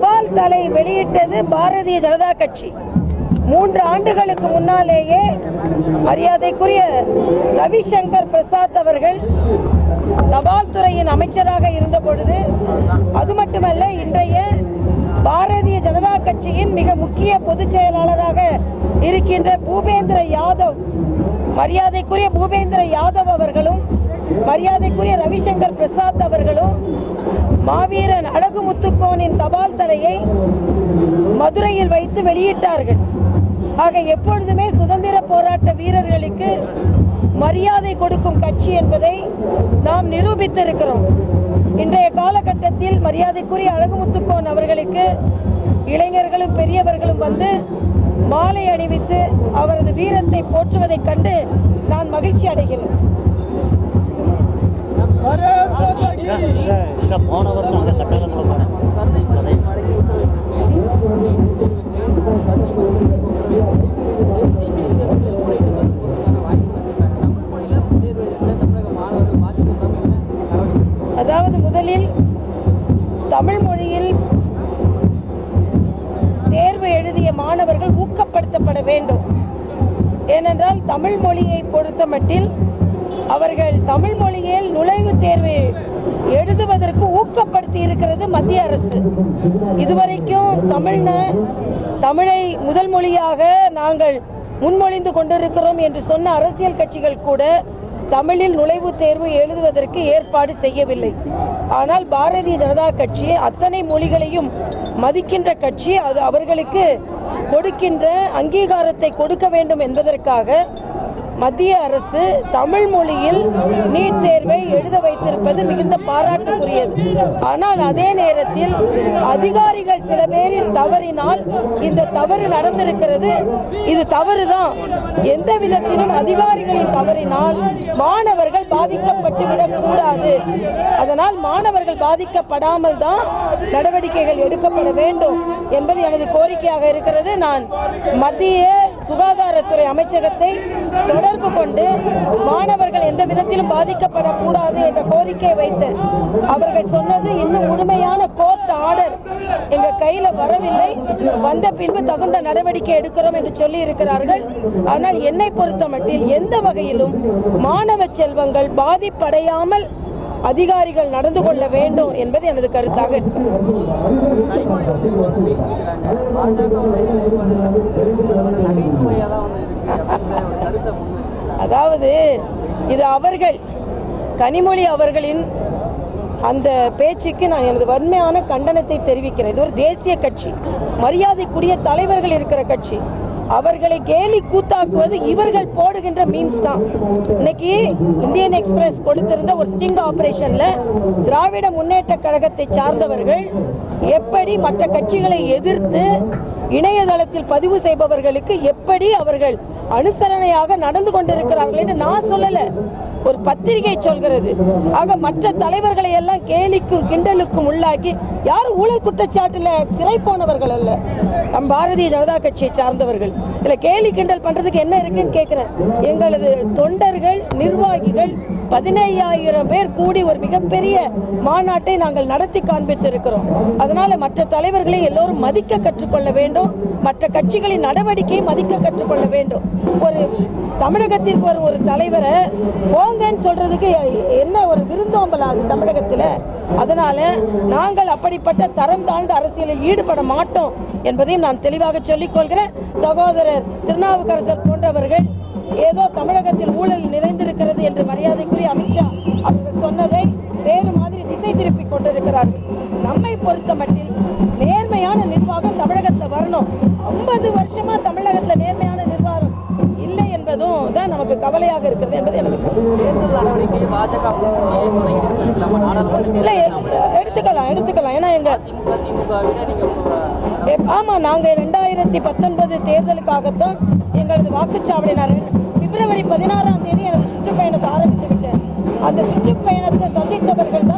தபால் தலை வெளியிட்டது பாரதிய ஜனதா கட்சி. மூன்று ஆண்டுகளுக்கு முன்னாலேயே மரியாதைக்குரிய ரவிசங்கர் பிரசாத் அவர்கள் தபால் துறையின் அமைச்சராக இருந்த பொழுது அது மட்டுமல்ல இன்றைய பாரதிய ஜனதா கட்சியின் மிக முக்கிய பொதுச் செயலாளராக இருக்கின்ற பூபேந்திர யாதவ் மரியாதைக்குரிய பூபேந்திர யாதவ் அவர்களும் மரியாதைக்குரிய ரவிசங்கர் பிரசாத் அவர்களும் மாவீரன் அழகு முத்துக்கோனின் தபால் தலையை மதுரையில் வைத்து வெளியிட்டார்கள். ஆக எப்பொழுதுமே சுதந்திர போராட்ட வீரர்களுக்கு மரியாதை கொடுக்கும் கட்சி என்பதை நாம் நிரூபித்திருக்கிறோம். இன்றைய காலகட்டத்தில் மரியாதைக்குரிய அழகுமுத்துக்கோன் அவர்களுக்கு இளைஞர்களும் பெரியவர்களும் வந்து மாலை அணிவித்து அவரது வீரத்தை போற்றுவதைக் கண்டு நான் மகிழ்ச்சி அடைகிறேன். இந்த போன வருஷம் அந்த கட்டணங்களும் அதாவது முதலில் தமிழ் மொழியில் தேர்வு எழுதிய மாணவர்கள் ஊக்கப்படுத்தப்பட வேண்டும். ஏனென்றால் தமிழ் மொழியை பொறுத்தமட்டில் அவர்கள் தமிழ் மொழியில் நுழைவுத் தேர்வு எழுதுவதற்கு ஊக்கப்படுத்தி இருக்கிறது மத்திய அரசு. இதுவரைக்கும் தமிழ்ன தமிழை முதல் மொழியாக நாங்கள் முன்மொழிந்து கொண்டிருக்கிறோம் என்று சொன்ன அரசியல் கட்சிகள் கூட தமிழில் நுழைவுத் தேர்வு எழுதுவதற்கு ஏற்பாடு செய்யவில்லை. ஆனால் பாரதிய ஜனதா கட்சி அத்தனை மொழிகளையும் மதிக்கின்ற கட்சி அது அவர்களுக்கு கொடுக்கின்ற அங்கீகாரத்தை கொடுக்க வேண்டும் என்பதற்காக மத்திய அரசு தமிழ் மொழியில் நீட் தேர்வை எழுத வைத்திருப்பது மிகுந்த பாராட்டுக்குரியது. ஆனால் அதே நேரத்தில் அதிகாரிகள் சில பேரின் தவறினால் இந்த தவறு நடந்திருக்கிறது. இது தவறுதான். எந்த விதத்திலும் அதிகாரிகளின் தவறினால் மாணவர்கள் பாதிக்கப்பட்டு விடக்கூடாது. அதனால் மாணவர்கள் பாதிக்கப்படாமல் தான் நடவடிக்கைகள் எடுக்கப்பட வேண்டும் என்பது எனது கோரிக்கையாக இருக்கிறது. நான் மத்திய சுகாதாரத்துறை அமைச்சகத்தை தொடர்பு கொண்டு மாணவர்கள் எந்த விதத்திலும் பாதிக்கப்படக்கூடாது என்ற கோரிக்கை வைத்து அவர்கள் சொன்னது இன்னும் முழுமையான கோர்ட் ஆர்டர் எங்க கையில வரவில்லை. வந்த பின்பு தகுந்த நடவடிக்கை எடுக்கிறோம் என்று சொல்லி இருக்கிறார்கள் ஆனால் என்னை பொறுத்தமட்டில் எந்த வகையிலும் மாணவ செல்வங்கள் பாதிப்படையாமல் அதிகாரிகள் நடந்து கொள்ள வேண்டும் என்பது எனது கருத்தாக அதாவது இது அவர்கள் கனிமொழி அவர்களின் அந்த பேச்சுக்கு நான் எனது வன்மையான கண்டனத்தை தெரிவிக்கிறேன். இது ஒரு தேசிய கட்சி. மரியாதைக்குரிய தலைவர்கள் இருக்கிற கட்சி. அவர்களை கேலி கூத்தாக்குவது இவர்கள் போடுகின்ற மீன்ஸ் தான். இன்னைக்கு இந்தியன் எக்ஸ்பிரஸ் கொடுத்திருந்த ஒரு ஸ்டிங் ஆபரேஷன்ல திராவிட முன்னேற்ற கழகத்தை சார்ந்தவர்கள் எப்படி மற்ற கட்சிகளை எதிர்த்து இணையதளத்தில் பதிவு செய்பவர்களுக்கு எப்படி அவர்கள் அனுசரணையாக நடந்து கொண்டிருக்கிறார்கள் என்று நான் சொல்லல. ஒரு பத்திரிகை சொல்கிறது. ஆக மற்ற தலைவர்களை எல்லாம் கேலிக்கும் கிண்டலுக்கும் உள்ளாக்கி யார் ஊழல் குற்றச்சாட்டுல சிறை போனவர்கள் அல்ல. நம் பாரதிய ஜனதா கட்சியை சார்ந்தவர்கள். இதில் கேலி கிண்டல் பண்றதுக்கு என்ன இருக்குன்னு கேட்கிறேன் எங்களது தொண்டர்கள் நிர்வாகிகள் பதினையாயிரம் பேர் கூடி ஒரு மிகப்பெரிய மாநாட்டை நாங்கள் நடத்தி காண்பித்திருக்கிறோம். அதனால மற்ற தலைவர்களை எல்லோரும் மதிக்க கற்றுக்கொள்ள வேண்டும். மற்ற கட்சிகளின் நடவடிக்கையை மதிக்க கற்றுக்கொள்ள வேண்டும். ஒரு தமிழகத்திற்கு ஒரு ஒரு தலைவரை போங்கன்னு சொல்றதுக்கு என்ன ஒரு விருந்தோம்பலாது தமிழகத்தில்? அதனால நாங்கள் அப்படிப்பட்ட தரம் தாழ்ந்த அரசியலில் ஈடுபட மாட்டோம் என்பதையும் நான் தெளிவாக சொல்லிக் கொள்கிறேன். சகோதரர் திருநாவுக்கரசர் போன்றவர்கள் ஏதோ தமிழகத்தில் ஊழல் நிறைந்திருக்கிறது என்று மரியாதைக்குரிய அமித்ஷா அவர்கள் சொன்னதை திருப்பி கொண்டிருக்கிறார்கள் நம்மை பொறுத்த மட்டில் நேர்மையான நிர்வாகம் தமிழகத்தில் வரணும். ஐம்பது வருஷமா தமிழகத்தில் நேர்மையான நிர்வாகம் இல்லை என்பதும் தான் நமக்கு கவலையாக இருக்கிறது என்பது எனக்கு இல்லை எடுத்துக்கலாம் எடுத்துக்கலாம். ஏன்னா எங்க ஆமா நாங்க ரெண்டாயிரத்தி பத்தொன்பது தேர்தலுக்காகத்தான் எங்களது வாக்குச்சாவடி நான் பிப்ரவரி பதினாறாம் தேதி எனது சுற்றுப்பயணத்தை ஆரம்பித்து விட்டேன். அந்த சுற்றுப்பயணத்தை சந்தித்தவர்கள் தான்